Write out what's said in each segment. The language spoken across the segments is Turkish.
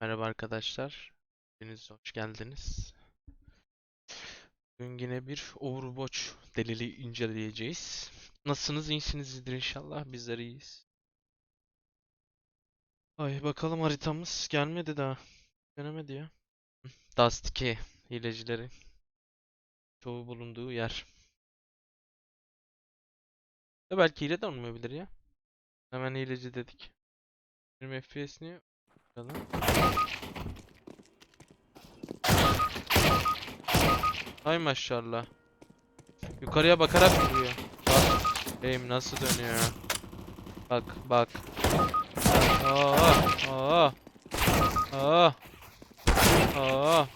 Merhaba arkadaşlar. Hepiniz hoş geldiniz. Bugün yine bir Overwatch delili inceleyeceğiz. Nasılsınız? İyisinizdir inşallah. Bizler iyiyiz. Ay bakalım haritamız gelmedi daha. Denemedi ya. Dust 2 hilecilerin çoğu bulunduğu yer. Ya belki hile de olmayabilir ya. Hemen hileci dedik. 20 FPS niye? Bakalım. Hay maşallah. Yukarıya bakarak vuruyor. Bak. Aim nasıl dönüyor. Bak bak. Aa, aa. Aa. Aa.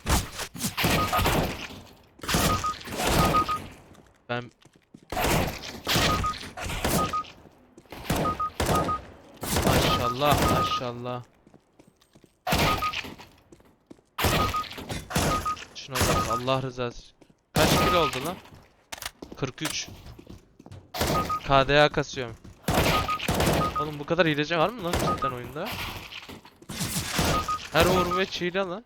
Ben Maşallah maşallah. Şuna bak Allah rızası. Kaç kilo oldu lan? 43. KDA kasıyorum. Oğlum bu kadar hileci var mı lan cidden oyunda? Her Overwatch hile lan.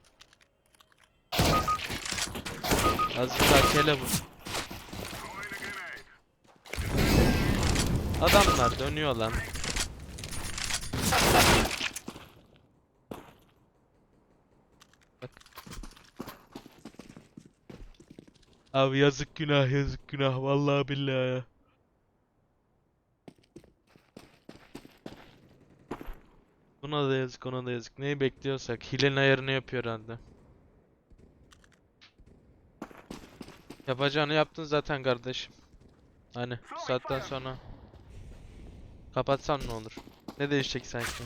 Azıcık daha kele bu. Adamlar dönüyor lan. Bak. Abi yazık günah yazık günah vallahi billahi ya. Buna da yazık ona da yazık. Neyi bekliyorsak hilenin ayarını yapıyor herhalde. Yapacağını yaptın zaten kardeşim. Hani bu saatten sonra kapatsan ne olur? Ne değişecek sanki?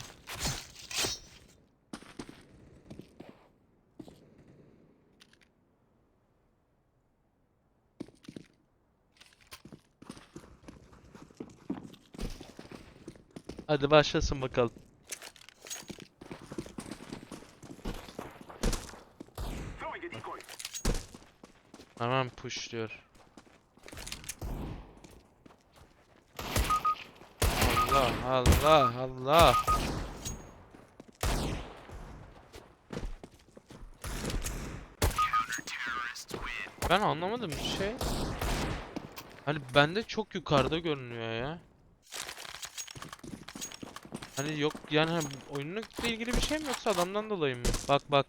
Hadi başlasın bakalım. Hemen push diyor. Allah Allah Allah. Ben anlamadım bir şey. Hani bende çok yukarıda görünüyor ya. Hani yok yani hani oyunla ilgili bir şey mi yoksa adamdan dolayı mı? Bak bak.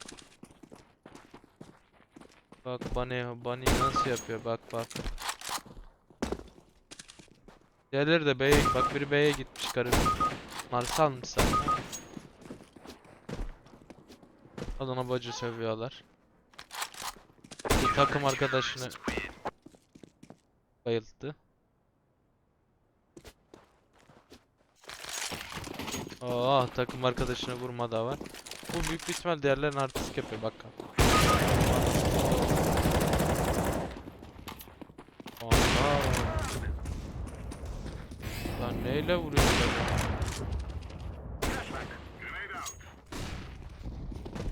Bak Bunny, Bunny nasıl yapıyor bak bak. Diğerleri de B'ye bak biri B'ye gitmiş garip. Mars almış zaten. Adana bacı seviyorlar. Bir takım arkadaşını bayılttı. Aa takım arkadaşına vurma da var. Bu büyük bir ihtimal diğerlerin artistik yapıyor bak. Lan neyle vuruyorsun?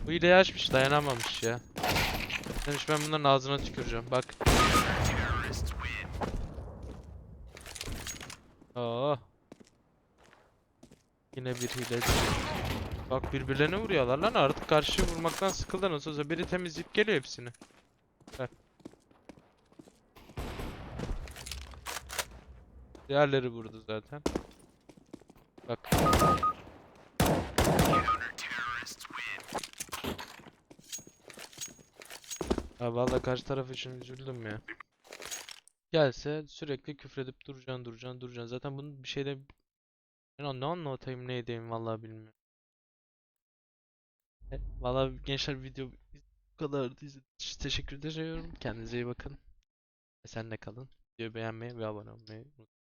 Bu hileyi açmış dayanamamış ya. Demiş ben bunların ağzına tüküreceğim bak. Aa. Yine bir hileci. Bak birbirlerine vuruyorlar lan artık karşı vurmaktan sıkıldı nasıl olsa biri temizleyip geliyor hepsini. Bak. Diğerleri vurdu zaten. Bak. Ha vallahi karşı taraf için üzüldüm ya. Gelse sürekli küfredip duracaksın duracaksın duracaksın. Zaten bunun bir şeyde ben ne anlatayım ne edeyim vallahi bilmiyorum. E, Vallahi gençler video bu kadar teşekkür ediyorum. Kendinize iyi bakın. Esenle kalın. Videoyu beğenmeyi ve abone olmayı unutmayın.